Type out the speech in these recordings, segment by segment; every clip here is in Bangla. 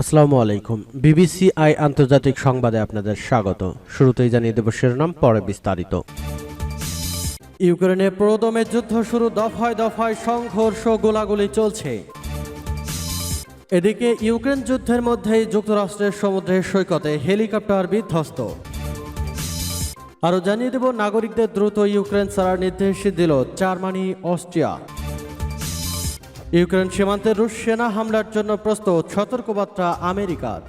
আসসালামু আলাইকুম। বিবিসি আই আন্তর্জাতিক সংবাদে আপনাদের স্বাগত। শুরুতেই জানিয়ে দেব শিরোনাম, পরে বিস্তারিত। ইউক্রেনে প্রদমে যুদ্ধ শুরু, দফায় দফায় সংঘর্ষ, গোলাগুলি চলছে। এদিকে ইউক্রেন যুদ্ধের মধ্যেই যুক্তরাষ্ট্রের সমুদ্রের সৈকতে হেলিকপ্টার বিধ্বস্ত। আরও জানিয়ে দেব, নাগরিকদের দ্রুত ইউক্রেন ছাড়ার নির্দেশ দিল জার্মানি, অস্ট্রিয়া। ইউক্রেন সীমান্তে রুশ সেনা হামলার জন্য প্রস্তুত সতর্কবার্তা আমেরিকার।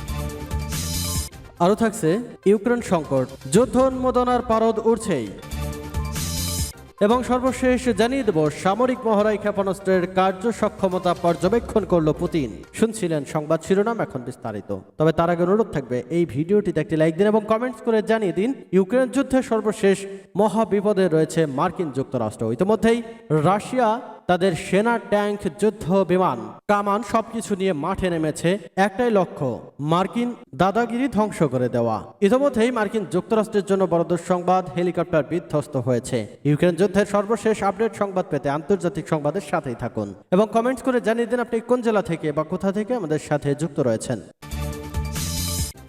আরও থাকছে ইউক্রেন সংকট, যুদ্ধ উন্মোদনার পারদ উঠছেই এবং সর্বশেষ জানিয়ে দেব, সামরিক মহড়াই ক্ষেপণাস্ত্রের কার্য সক্ষমতা পর্যবেক্ষণ করল পুতিন। শুনছিলেন সংবাদ শিরোনাম এখন বিস্তারিত। তবে তার আগে অনুরোধ থাকবে, এই ভিডিওটিতে একটি লাইক দিন এবং কমেন্টস করে জানিয়ে দিন, ইউক্রেন যুদ্ধের সর্বশেষ মহাবিপদে রয়েছে মার্কিন যুক্তরাষ্ট্র। ইতিমধ্যেই রাশিয়া তাদের সেনা, ট্যাঙ্ক, যুদ্ধ, বিমান, কামান সবকিছু নিয়ে মাঠে নেমেছে একটাই লক্ষ্য, মার্কিন দাদাগিরি ধ্বংস করে দেওয়া। ইতিমধ্যেই মার্কিন যুক্তরাষ্ট্রের জন্য বড় সংবাদ হেলিকপ্টার বিধ্বস্ত হয়েছে। ইউক্রেন যুদ্ধের সর্বশেষ আপডেট সংবাদ পেতে আন্তর্জাতিক সংবাদের সাথেই থাকুন এবং কমেন্টস করে জানিয়ে দিন আপনি কোন জেলা থেকে বা কোথা থেকে আমাদের সাথে যুক্ত রয়েছেন।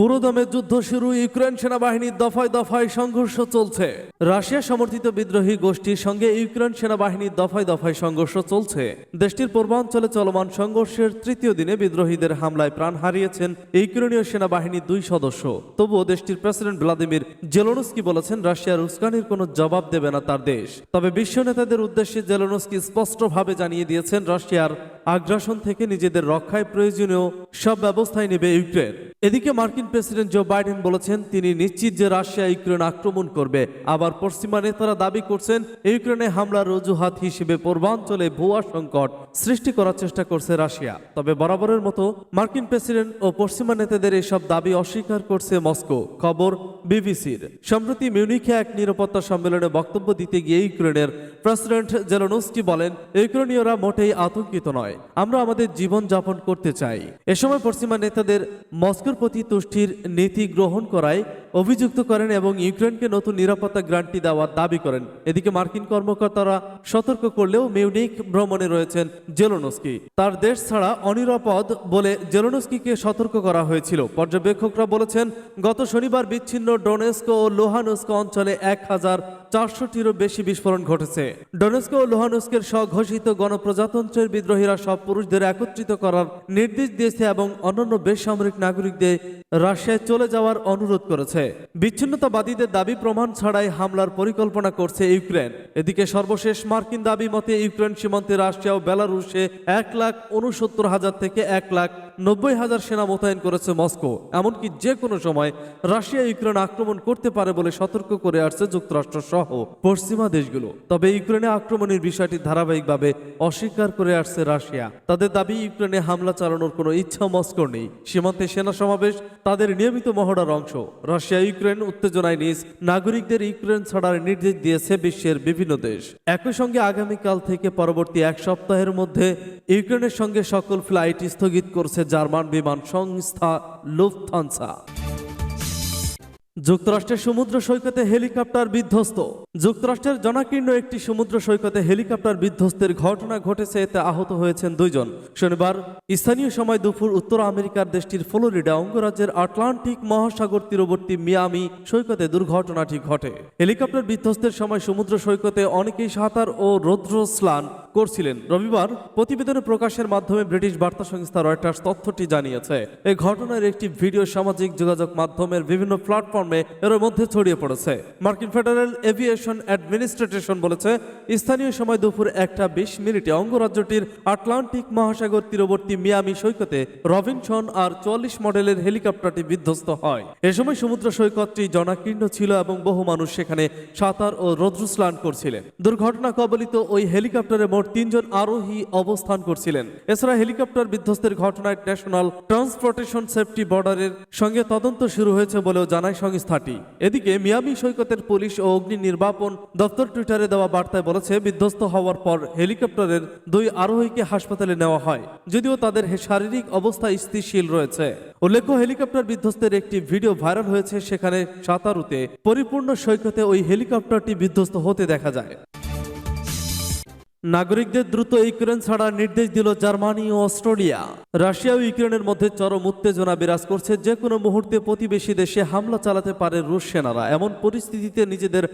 পুরোদমে যুদ্ধ শুরু, ইউক্রেন সেনাবাহিনীর দফায় দফায় সংঘর্ষ চলছে। রাশিয়া সমর্থিত বিদ্রোহী গোষ্ঠীর সঙ্গে ইউক্রেন সেনাবাহিনীর দফায় দফায় সংঘর্ষ চলছে। দেশটির পূর্বাঞ্চলে চলমান সংঘর্ষের তৃতীয় দিনে বিদ্রোহীদের হামলায় প্রাণ হারিয়েছেন ইউক্রেনীয় সেনাবাহিনীর দুই সদস্য। তবুও দেশটির প্রেসিডেন্ট ভ্লাদিমির জেলোনস্কি বলেছেন রাশিয়ার উস্কানির কোনো জবাব দেবে না তার দেশ। তবে বিশ্ব নেতাদের উদ্দেশ্যে জেলোনস্কি স্পষ্টভাবে জানিয়ে দিয়েছেন, রাশিয়ার আগ্রাসন থেকে নিজেদের রক্ষায় প্রয়োজনীয় সব ব্যবস্থাই নেবে ইউক্রেন। এদিকে মার্কিন প্রেসিডেন্ট জো বাইডেন বলেছেন, তিনি নিশ্চিত যে রাশিয়া ইউক্রেন আক্রমণ করবে। আবার পশ্চিমা নেতারা দাবি করছেন, ইউক্রেনে হামলার অজুহাত হিসেবে পূর্বাঞ্চলে ভুয়া সংকট সৃষ্টি করার চেষ্টা করছে রাশিয়া। তবে বরাবরের মতো মার্কিন প্রেসিডেন্ট ও পশ্চিমা নেতাদের এসব দাবি অস্বীকার করছে মস্কো। খবর বিবিসির। সম্প্রতি মিউনিখে এক নিরাপত্তা সম্মেলনে বক্তব্য দিতে গিয়ে ইউক্রেনের প্রেসিডেন্ট জেলোনস্কি বলেন, ইউক্রেনীয়রা মোটেই আতঙ্কিত নয়, আমরা আমাদের জীবন যাপন করতে চাই। এ সময় পশ্চিমা নেতাদের মস্কোর প্রতি তুষ্টির নীতি গ্রহণ করায় অভিযুক্ত করেন এবং ইউক্রেনকে নতুন নিরাপত্তা গ্রান্টি দেওয়ার দাবি করেন। এদিকে মার্কিন কর্মকর্তারা সতর্ক করলেও মিউনিক ভ্রমণে রয়েছেন জেলোনস্কি। তার দেশ ছাড়া অনিরাপদ বলে জেলোনস্কিকে সতর্ক করা হয়েছিল। পর্যবেক্ষকরা বলেছেন, গত শনিবার বিচ্ছিন্ন ডোনেস্কো ও লোহানস্কো অঞ্চলে এক হাজার চারশোটিরও বেশি বিস্ফোরণ ঘটেছে। ডোনেস্কো ও লোহানস্কের স্বঘোষিত গণপ্রজাতন্ত্রের বিদ্রোহীরা সব পুরুষদের একত্রিত করার নির্দেশ দিয়েছে এবং অন্যান্য বেসামরিক নাগরিকদের রাশিয়ায় চলে যাওয়ার অনুরোধ করেছে। বিচ্ছিন্নতাবাদীদের দাবি প্রমাণ ছাড়াই হামলার পরিকল্পনা করছে ইউক্রেন। এদিকে সর্বশেষ মার্কিন দাবি মতে ইউক্রেন সীমান্তে রাশিয়া ও বেলারুশে এক লাখ উনসত্তর হাজার থেকে এক লাখ নব্বই হাজার সেনা মোতায়েন করেছে মস্কো, এমনকি যে কোনো সময় রাশিয়া ইউক্রেন আক্রমণ করতে পারে বলে সতর্ক করে আসছে যুক্তরাষ্ট্র সহ পশ্চিমা দেশগুলো। তবে ইউক্রেনে আক্রমণের বিষয়টি ধারাবাহিকভাবে অস্বীকার করে আসছে রাশিয়া। তাদের দাবি, ইউক্রেনে হামলা চালানোর কোনো ইচ্ছা মস্কোর নেই। সীমান্তে সেনা সমাবেশ তাদের নিয়মিত মহড়ার অংশ। রাশিয়া, ইউক্রেন উত্তেজনায় নিজ নাগরিকদের ইউক্রেন ছাড়ার নির্দেশ দিয়েছে বিশ্বের বিভিন্ন দেশ। একই সঙ্গে আগামীকাল থেকে পরবর্তী এক সপ্তাহের মধ্যে ইউক্রেনের সঙ্গে সকল ফ্লাইট স্থগিত করছে জার্মান বিমান সংস্থা লুফথানসা যুক্তরাষ্ট্রের সমুদ্র সৈকতে হেলিকপ্টার বিধ্বস্ত। যুক্তরাষ্ট্রের জনাকীর্ণ একটি সমুদ্র সৈকতে হেলিকপ্টার বিধ্বস্তের ঘটনা ঘটেছে, এতে আহত হয়েছেন দুইজন। শনিবার স্থানীয় সময় দুপুর উত্তর আমেরিকার দেশটির ফ্লোরিডা অঙ্গরাজ্যের আটলান্টিক মহাসাগর তীরবর্তী মিয়ামি সৈকতে দুর্ঘটনাটি ঘটে। হেলিকপ্টার বিধ্বস্তের সময় সমুদ্র সৈকতে অনেকেই সাঁতার ও রৌদ্র স্নান করছিলেন। রবিবার প্রতিবেদনে প্রকাশের মাধ্যমে ব্রিটিশ বার্তা সংস্থা রয়টার্স তথ্যটি জানিয়েছে। এই ঘটনার একটি ভিডিও সামাজিক যোগাযোগ মাধ্যমের বিভিন্ন প্ল্যাটফর্মে এর মধ্যে ছড়িয়ে পড়েছে। মার্কিন ফেডারেল এভিয়েশন অ্যাডমিনিস্ট্রেশন বলেছে, স্থানীয় সময় দুপুর একটা বিশ মিনিটে অঙ্গরাজ্যটির আটলান্টিক মহাসাগর তীরবর্তী মিয়ামি সৈকতে রবিনসন আর চুয়াল্লিশ মডেলের হেলিকপ্টারটি বিধ্বস্ত হয়। এ সময় সমুদ্র সৈকতটি জনাকীর্ণ ছিল এবং বহু মানুষ সেখানে সাঁতার ও রৌদ্রস্নান করছিলেন। দুর্ঘটনা কবলিত ওই হেলিকপ্টারে মোট তিনজন আরোহী অবস্থান করছিলেন। এছাড়া হেলিকপ্টার বিধ্বস্তের ঘটনায় ন্যাশনাল ট্রান্সপোর্টেশন সেফটি বর্ডারের সঙ্গে তদন্ত শুরু হয়েছে বলেও জানায় সংস্থাটি এদিকে মিয়ামি সৈকতের পুলিশ ও অগ্নি নির্বাপন দপ্তর টুইটারে দেওয়া বার্তায় বলেছে, বিধ্বস্ত হওয়ার পর হেলিকপ্টারের দুই আরোহীকে হাসপাতালে নেওয়া হয়, যদিও তাদের শারীরিক অবস্থা স্থিতিশীল রয়েছে। উল্লেখ্য, হেলিকপ্টার বিধ্বস্তের একটি ভিডিও ভাইরাল হয়েছে, সেখানে সাঁতারুতে পরিপূর্ণ সৈকতে ওই হেলিকপ্টারটি বিধ্বস্ত হতে দেখা যায়। নাগরিকদের দ্রুত ইউক্রেন ছাড়ার নির্দেশ দিল জার্মানি ও অস্ট্রেলিয়া। রাশিয়া ও ইউক্রেনের মধ্যে চরম উত্তেজনা বিরাজ করছে, যে কোনো মুহূর্তে প্রতিবেশী দেশে হামলা চালাতে পারে রুশ সেনারা। এমন পরিস্থিতিতে নিজেদের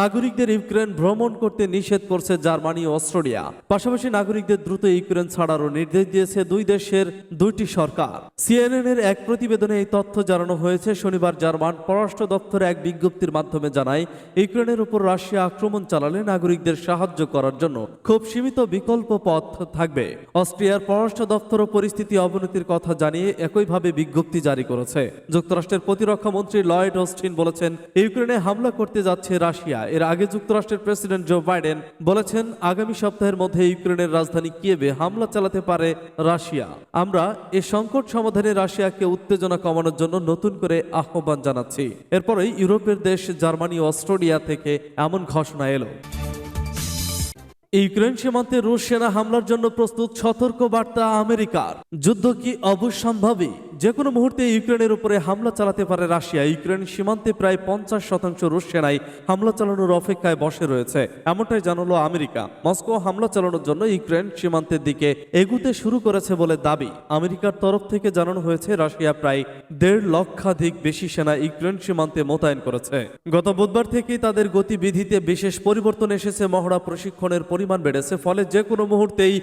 নাগরিকদের ইউক্রেন ভ্রমণ করতে নিষেধ করছে জার্মানি ও অস্ট্রেলিয়া। পাশাপাশি নাগরিকদের দ্রুত ইউক্রেন ছাড়ারও নির্দেশ দিয়েছে দুই দেশের দুইটি সরকার। সিএনএন এর এক প্রতিবেদনে এই তথ্য জানানো হয়েছে, শনিবার জার্মান পররাষ্ট্র দপ্তর এক বিজ্ঞপ্তির মাধ্যমে জানায়, ইউক্রেনের উপর রাশিয়া আক্রমণ চালালে নাগরিকদের সাহায্য করার জন্য খুব সীমিত বিকল্প পথ থাকবে। অস্ট্রিয়ার পররাষ্ট্র দপ্তরও পরিস্থিতি অবনতির কথা জানিয়ে একইভাবে বিজ্ঞপ্তি জারি করেছে। যুক্তরাষ্ট্রের প্রতিরক্ষা মন্ত্রী লয়েড অস্টিন বলেছেন, ইউক্রেনে হামলা করতে যাচ্ছে রাশিয়া। এর আগে যুক্তরাষ্ট্রের প্রেসিডেন্ট জো বাইডেন বলেছেন, আগামী সপ্তাহের মধ্যে ইউক্রেনের রাজধানী কিয়েভে হামলা চালাতে পারে রাশিয়া। আমরা এ সংকট সমাধানে রাশিয়াকে উত্তেজনা কমানোর জন্য নতুন করে আহ্বান জানাচ্ছি। এরপরেই ইউরোপের দেশ জার্মানি অস্ট্রেলিয়া থেকে এমন ঘোষণা এলো। ইউক্রেন সীমান্তে রুশ সেনা হামলার জন্য প্রস্তুত সতর্ক বার্তা আমেরিকার। যুদ্ধ কি অবশ্যম্ভাবী যে কোনো মুহূর্তে ইউক্রেনের উপরে হামলা চালাতে পারে রাশিয়া। ইউক্রেন সীমান্তে প্রায় পঞ্চাশ শতাংশ রুশ সেনাই হামলা চালানোর অপেক্ষায় বসে রয়েছে, এমনটাই জানালো আমেরিকা। মস্কো হামলা চালানোর জন্য ইউক্রেন সীমান্তের দিকে এগুতে শুরু করেছে বলে দাবি। আমেরিকার তরফ থেকে জানানো হয়েছে, রাশিয়া প্রায় দেড় লক্ষাধিক বেশি সেনা ইউক্রেন সীমান্তে মোতায়েন করেছে। গত বুধবার থেকেই তাদের গতিবিধিতে বিশেষ পরিবর্তন এসেছে মহড়া প্রশিক্ষণের পরিমাণ বেড়েছে, ফলে যে কোনো মুহূর্তেই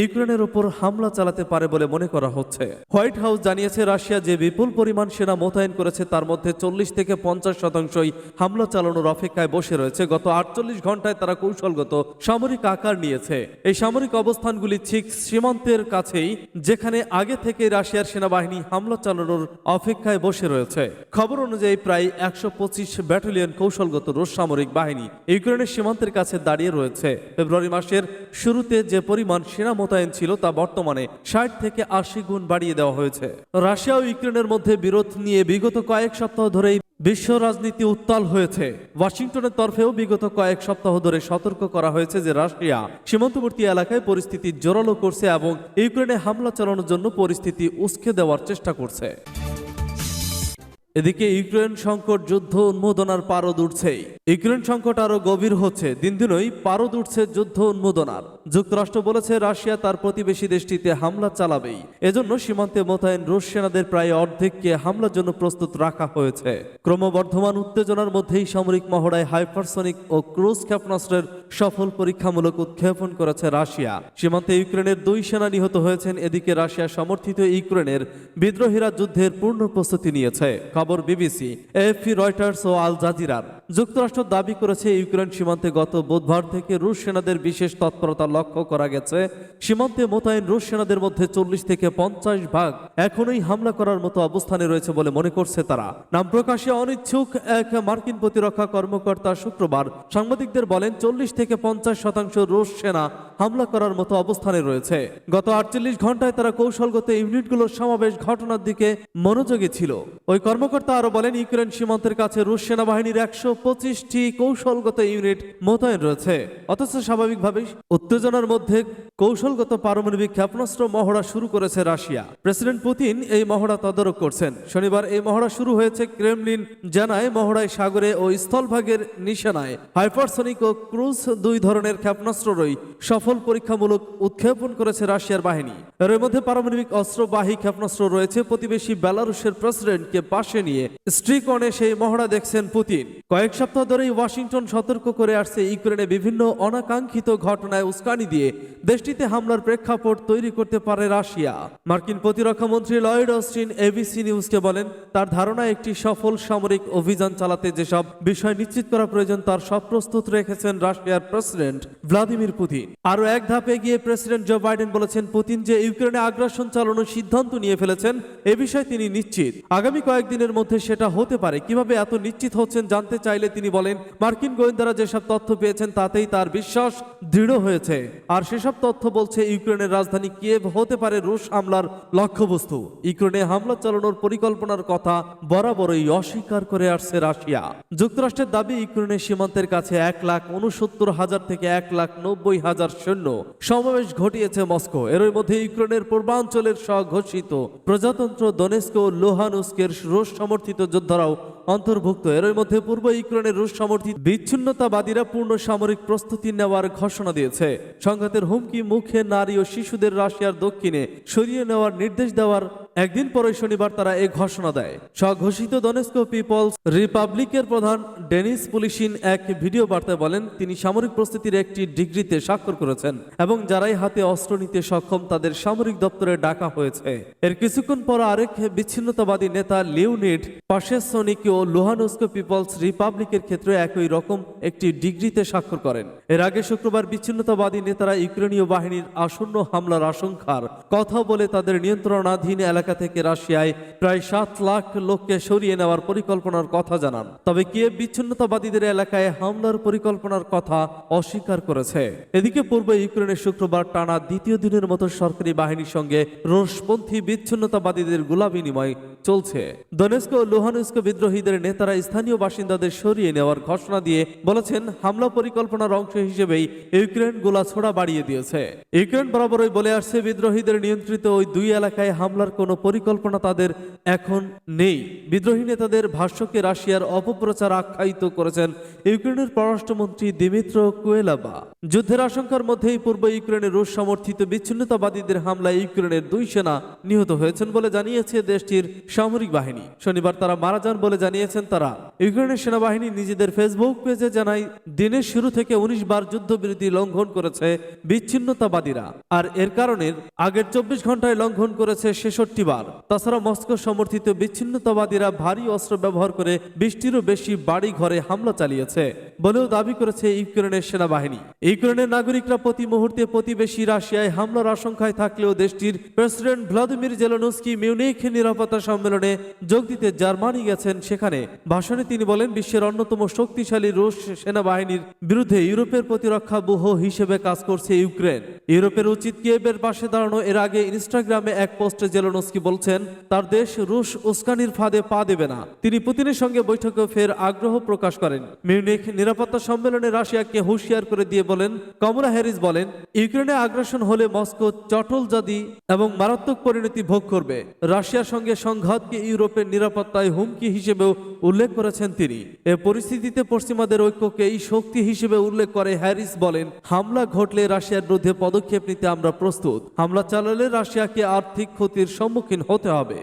ইউক্রেনের উপর হামলা চালাতে পারে বলে মনে করা হচ্ছে। হোয়াইট হাউস জানিয়েছে, রাশিয়া যে বিপুল পরিমাণ সেনা মোতায়েন করেছে, তার মধ্যে চল্লিশ থেকে পঞ্চাশ শতাংশই হামলা চালানোর অপেক্ষায় বসে রয়েছে। গত আটচল্লিশ ঘন্টায় তারা কৌশলগত সামরিক আকার নিয়েছে। এই সামরিক অবস্থানগুলি ঠিক সীমান্তের কাছেই, যেখানে আগে থেকে রাশিয়ার সেনাবাহিনী হামলা চালানোর অপেক্ষায় বসে রয়েছে। খবর অনুযায়ী প্রায় একশো পঁচিশ ব্যাটালিয়ন কৌশলগত রুশ সামরিক বাহিনী ইউক্রেনের সীমান্তের কাছে দাঁড়িয়ে রয়েছে। ফেব্রুয়ারি মাসের শুরুতে যে পরিমাণ সেনা মোতায়েন ছিল তা বর্তমানে ষাট থেকে আশি গুণ বাড়িয়ে দেওয়া হয়েছে। রাশিয়া ও ইউক্রেনের মধ্যে বিরোধ নিয়ে বিগত কয়েক সপ্তাহ ধরেই বিশ্ব রাজনীতি উত্তাল হয়েছে। ওয়াশিংটনের তরফেও বিগত কয়েক সপ্তাহ ধরে সতর্ক করা হয়েছে যে রাশিয়া সীমান্তবর্তী এলাকায় পরিস্থিতি জোরালো করছে এবং ইউক্রেনে হামলা চালানোর জন্য পরিস্থিতি উস্কে দেওয়ার চেষ্টা করছে। এদিকে ইউক্রেন সংকট যুদ্ধ উন্মোদনার পারদ উঠছেই। ইউক্রেন সংকট আরও গভীর হচ্ছে, দিন দিনই পারদ উঠছে যুদ্ধ উন্মোদনার যুক্তরাষ্ট্র বলেছে, রাশিয়া তার প্রতিবেশী দেশটিতে হামলা চালাবেই। এজন্য সীমান্তে মোতায়েন রুশ সেনাদের প্রায় অর্ধেককে হামলার জন্য প্রস্তুত রাখা হয়েছে। ক্রমবর্ধমান উত্তেজনার মধ্যেই সামরিক মহড়ায় হাইপারসনিক ও ক্রুজ ক্ষেপণাস্ত্রের সফল পরীক্ষামূলক উৎক্ষেপণ করেছে রাশিয়া। সীমান্তে ইউক্রেনের দুই সেনা নিহত হয়েছেন, এদিকে রাশিয়া সমর্থিত ইউক্রেনের বিদ্রোহীরা যুদ্ধের পূর্ণ প্রস্তুতি নিয়েছে। খবর বিবিসি, এএফপি, রয়টার্স ও আল জাজিরার যুক্তরাষ্ট্র দাবি করেছে ইউক্রেন সীমান্তে গত বুধবার থেকে রুশ সেনাদের বিশেষ তৎপরতা লক্ষ্য করা গেছে। সীমান্তে মোতায়েন রুশ সেনাদের মধ্যে চল্লিশ থেকে পঞ্চাশ ভাগ এখনই হামলা করার মতো অবস্থানে রয়েছে বলে মনে করছে তারা। নাম প্রকাশে অনিচ্ছুক এক মার্কিন প্রতিরক্ষা কর্মকর্তা শুক্রবার সাংবাদিকদের বলেন, চল্লিশ থেকে পঞ্চাশ শতাংশ রুশ সেনা হামলা করার মতো অবস্থানে রয়েছে। গত আটচল্লিশ ঘন্টায় তারা কৌশলগত ইউনিটগুলোর সমাবেশ ঘটনার দিকে মনোযোগী ছিল। ওই কর্মকর্তা আরও বলেন, ইউক্রেন সীমান্তের কাছে রুশ সেনাবাহিনীর একশো পঁচিশটি কৌশলগত ইউনিট মোতায়েন রয়েছে। অথচ স্বাভাবিকভাবেই উত্তেজনার মধ্যে কৌশলগত পারমাণবিক ক্ষেপণাস্ত্র মহড়া শুরু করেছে রাশিয়া। প্রেসিডেন্ট পুতিন এই মহড়া তদারক করছেন। শনিবার এই মহড়া শুরু হয়েছে ক্রেমলিন জানায়, মহড়ায় সাগরে ও স্থলভাগের নিশানায়। হাইপারসনিক ও ক্রুজ দুই ধরনের ক্ষেপণাস্ত্রই সফল পরীক্ষামূলক উৎক্ষেপণ করেছে রাশিয়ার বাহিনী। এর মধ্যে পারমাণবিক অস্ত্রবাহী ক্ষেপণাস্ত্র রয়েছে। প্রতিবেশী বেলারুশের প্রেসিডেন্টকে পাশে নিয়ে স্ট্রিকনে সেই মহড়া দেখছেন পুতিন। কয়েক সপ্তাহ ধরেই ওয়াশিংটন সতর্ক করে আসছে ইউক্রেনে বিভিন্ন অনাকাঙ্ক্ষিত ঘটনায় উস্কানি দিয়ে দেশটিতে হামলার প্রেক্ষাপট তৈরি করতে পারে রাশিয়া। মার্কিন প্রতিরক্ষা মন্ত্রী লয়েড অস্টিন এবিসি নিউজকে বলেন, তার ধারণা একটি সফল সামরিক অভিযান চালাতে যেসব বিষয় নিশ্চিত করা প্রয়োজন, তার সব প্রস্তুত রেখেছেন রাশিয়ার প্রেসিডেন্ট ভ্লাদিমির পুতিন। আরও এক ধাপে গিয়ে প্রেসিডেন্ট জো বাইডেন বলেছেন, পুতিন যে ইউক্রেনে আগ্রাসন চালানোর সিদ্ধান্ত নিয়ে ফেলেছেন, এ বিষয়ে তিনি নিশ্চিত। আগামী কয়েকদিনের মধ্যে সেটা হতে পারে। কীভাবে এত নিশ্চিত হচ্ছেন জানতে চাইলে তিনি বলেন, মার্কিন গোয়েন্দারা যেসব তথ্য পেয়েছেন তাতেই তার বিশ্বাস দৃঢ় হয়েছে। আর সেসব তথ্য বলছে ইউক্রেনের রাজধানী কিয়েভ হতে পারে রুশ হামলার লক্ষ্যবস্তু। ইউক্রেনে হামলা চালানোর পরিকল্পনার কথা বরাবরই অস্বীকার করে আসছে রাশিয়া। যুক্তরাষ্ট্রের দাবি, ইউক্রেনের সীমান্তের কাছে এক লাখ উনসত্তর হাজার থেকে এক লাখ নব্বই হাজার সৈন্য সমাবেশ ঘটিয়েছে মস্কো। এরই মধ্যে ইউক্রেনের পূর্বাঞ্চলের স্বঘোষিত প্রজাতন্ত্র দনেস্ক লোহানুস্কের রুশ সমর্থিত যোদ্ধারাও অন্তর্ভুক্ত। এরই মধ্যে পূর্ব ইউক্রেনের রুশ সমর্থিত বিচ্ছিন্নতাবাদীরা পূর্ণ সামরিক প্রস্তুতি নেওয়ার ঘোষণা দিয়েছে। সংঘাতের হুমকি মুখে নারী ও শিশুদের রাশিয়ার দক্ষিণে সরিয়ে নেওয়ার নির্দেশ দেওয়ার একদিন পরে শনিবার তারা এই ঘোষণা দেয়। স্বঘোষিত দনেস্কো পিপলস রিপাবলিকের প্রধান ডেনিস পুলিশিন এক ভিডিও বার্তায় বলেন, তিনি সামরিক প্রস্তুতির একটি ডিগ্রিতে স্বাক্ষর করেছেন এবং যারাই হাতে অস্ত্র নিতে সক্ষম তাদের সামরিক দপ্তরে ডাকা হয়েছে। এর কিছুক্ষণ পর আরেক বিচ্ছিন্নতাবাদী নেতা লিওনিড পাশেসনিক ও লোহানুস্কো পিপলস রিপাবলিকের ক্ষেত্রে একই রকম একটি ডিগ্রিতে স্বাক্ষর করেন। এর আগে শুক্রবার বিচ্ছিন্নতাবাদী নেতারা ইউক্রেনীয় বাহিনীর আসন্ন হামলার আশঙ্কার কথা বলে তাদের নিয়ন্ত্রণাধীন এলাকা থেকে রাশিয়ায় প্রায় সাত লাখ লোককে সরিয়ে নেওয়ার পরিকল্পনার কথা জানান। তবে কিয়েভ বিচ্ছিন্নতাবাদীদের এলাকায় হামলার পরিকল্পনার কথা অস্বীকার করেছে। এদিকে পূর্ব ইউক্রেনের শুক্রবার টানা দ্বিতীয় দিনের মতো সরকারি বাহিনীর সঙ্গে রুশপন্থী বিচ্ছিন্নতাবাদীদের গোলা বিনিময় চলছে। দনেস্ক ও লোহানুস্ক বিদ্রোহীদের নেতারা স্থানীয় বাসিন্দাদের সরিয়ে নেওয়ার ঘোষণা দিয়ে বলেছেন, হামলা পরিকল্পনার অংশ হিসেবেই ইউক্রেন গোলা ছোড়া বাড়িয়ে দিয়েছে। ইউক্রেন বরাবরই বলে আসছে, বিদ্রোহীদের নিয়ন্ত্রিত ওই দুই এলাকায় হামলার কোনো পরিকল্পনা তাদের এখন নেই। বিদ্রোহী নেতাদের ভাষ্যকে রাশিয়ার অপপ্রচার আখ্যায়িত করেছেন ইউক্রেনের পররাষ্ট্রমন্ত্রী দিমিত্র কুয়েলাবা। যুদ্ধের আশঙ্কার মধ্যেই পূর্ব ইউক্রেনের রুশ সমর্থিত বিচ্ছিন্নতাবাদীদের হামলায় ইউক্রেনের দুই সেনা নিহত হয়েছেন বলে জানিয়েছে দেশটির সামরিক বাহিনী। শনিবার তারা মারা যান বলে জানিয়েছেন তারা। ইউক্রেনের সেনাবাহিনী নিজেদের ফেসবুক পেজে জানায়, দিনের শুরু থেকে উনিশ বার যুদ্ধবিরতি লঙ্ঘন করেছে বিচ্ছিন্নতাবাদীরা। আর এর কারণে আগের চব্বিশ ঘন্টায় লঙ্ঘন করেছে ছেষট্টি বার তাছাড়া মস্কো সমর্থিত বিচ্ছিন্নতাবাদীরা ভারী অস্ত্র ব্যবহার করে বিশটিরও বেশি বাড়ি ঘরে হামলা চালিয়েছে। বলেও দাবি করেছে ইউক্রেনের সেনাবাহিনী। ইউক্রেনের নাগরিকরা প্রতি মুহূর্তে প্রতিবেশী রাশিয়ায় হামলার আশঙ্কায় থাকলেও দেশটির প্রেসিডেন্ট ভ্লাদিমির জেলনস্কি মিউনিখ নিরাপত্তা সম্মেলনে যোগ দিতে জার্মানি গেছেন। সেখানে ভাষণে তিনি বলেন, বিশ্বের অন্যতম শক্তিশালী রুশ সেনাবাহিনীর বিরুদ্ধে ইউরোপের প্রতিরক্ষা ব্যূহ হিসেবে কাজ করছে ইউক্রেন। ইউরোপের উচিত কিয়েবের পাশে দাঁড়ানো। এর আগে ইনস্টাগ্রামে এক পোস্টে জেলনস্কি বলছেন, তার দেশ রুশ উস্কানির ফাঁদে পা দেবে না। তিনি পুতিনের সঙ্গে বৈঠকে ফের আগ্রহ প্রকাশ করেন। মিউনিখ নিরাপত্তা সম্মেলনে রাশিয়াকে হুঁশিয়ার করে দিয়ে বলেন, কমলা হ্যারিস বলেন, ইউক্রেনে আগ্রাসন হলে মস্কো চটল জাদি এবং মারাত্মক পরিণতি ভোগ করবে। রাশিয়ার সঙ্গে সংঘাতকে ইউরোপের নিরাপত্তায় হুমকি হিসেবেও উল্লেখ করেছেন তিনি। এ পরিস্থিতিতে পশ্চিমাদের ঐক্যকে এই শক্তি হিসেবে উল্লেখ করে হ্যারিস বলেন, হামলা ঘটলে রাশিয়ার বিরুদ্ধে পদক্ষেপ নিতে আমরা প্রস্তুত। হামলা চালালে রাশিয়াকে আর্থিক ক্ষতির সম্মুখীন হতে হবে।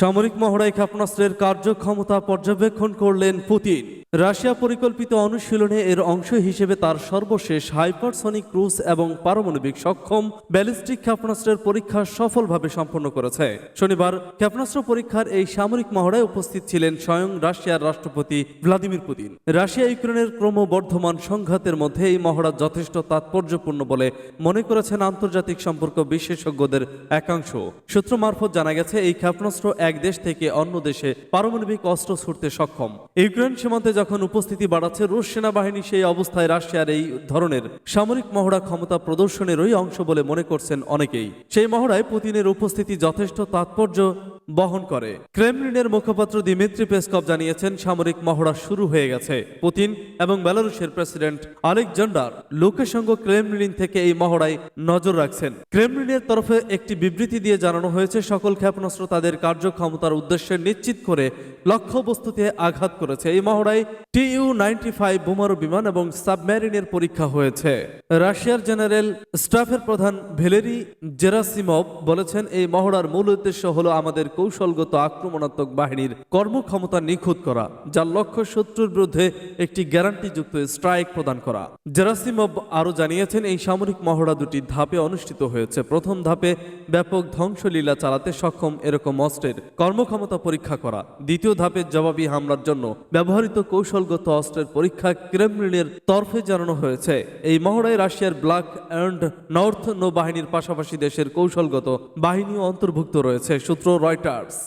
সামরিক মহড়ায় ক্ষেপণাস্ত্রের কার্যক্ষমতা পর্যবেক্ষণ করলেন পুতিন। রাশিয়া পরিকল্পিত অনুশীলনে এর অংশ হিসেবে তার সর্বশেষ হাইপারসনিক ক্রুজ এবং পারমাণবিক সক্ষম ব্যালিস্টিক ক্ষেপণাস্ত্রের পরীক্ষা সফলভাবে সম্পন্ন করেছে। শনিবার ক্ষেপণাস্ত্র পরীক্ষার এই সামরিক মহড়ায় উপস্থিত ছিলেন স্বয়ং রাশিয়ার রাষ্ট্রপতি ভ্লাদিমির পুতিন। রাশিয়া ইউক্রেনের ক্রমবর্ধমান সংঘাতের মধ্যে এই মহড়া যথেষ্ট তাৎপর্যপূর্ণ বলে মনে করেছেন আন্তর্জাতিক সম্পর্ক বিশেষজ্ঞদের একাংশ। সূত্র মারফত জানা গেছে, এই ক্ষেপণাস্ত্র এক দেশ থেকে অন্য দেশে পারমাণবিক অস্ত্র ছুটতে সক্ষম। ইউক্রেন সীমান্তে যখন উপস্থিতি বাড়াচ্ছে, রুশ সেনাবাহিনী সেই অবস্থায় রাশিয়ার এই ধরনের সামরিক মহড়া ক্ষমতা প্রদর্শনেরই অংশ বলে মনে করছেন অনেকেই। সেই মহড়ায় পুতিনের উপস্থিতি যথেষ্ট তাৎপর্য বহন করে। ক্রেমলিনের মুখপাত্র দিমিত্রি পেসকভ জানিয়েছেন, সামরিক মহড়া শুরু হয়ে গেছে। পুতিন এবং বেলারুশের প্রেসিডেন্ট আলেকজান্ডার লুকাসেঙ্গ ক্রেমলিন থেকে এই মহড়ায় নজর রাখছেন। ক্রেমলিনের তরফে একটি বিবৃতি দিয়ে জানানো হয়েছে, সকল ক্ষেপণাস্ত্র তাদের কার্যক্ষমতার উদ্দেশ্যে নিশ্চিত করে লক্ষ্যবস্তুতে আঘাত করেছে। এই মহড়ায় টিইউ নাইনটি ফাইভ বোমারু বিমান এবং সাবমেরিনের পরীক্ষা হয়েছে। রাশিয়ার জেনারেল স্টাফের প্রধান ভেলেরি জেরাসিমভ বলেছেন, এই মহড়ার মূল উদ্দেশ্য হলো আমাদের কৌশলগত আক্রমণাত্মক বাহিনীর কর্মক্ষমতা নিখুঁত করা, যার লক্ষ্য শত্রুর বিরুদ্ধে একটি গ্যারান্টিযুক্ত স্ট্রাইক প্রদান করা। জেরাসিমভ আরও জানিয়েছেন, এই সামরিক মহড়া দুটি ধাপে অনুষ্ঠিত হয়েছে। প্রথম ধাপে ব্যাপক ধ্বংসলীলা চালাতে সক্ষম এরকম অস্ত্রের কর্মক্ষমতা পরীক্ষা করা। দ্বিতীয় ধাপে জবাবি হামলার জন্য ব্যবহৃত কৌশলগত অস্ত্রের পরীক্ষা ক্রেমলিনের তরফে জানানো হয়েছে। এই মহড়ায় রাশিয়ার ব্ল্যাক অ্যান্ড নর্থ নৌবাহিনীর পাশাপাশি দেশের কৌশলগত বাহিনীও অন্তর্ভুক্ত রয়েছে। সূত্র রয়টার্স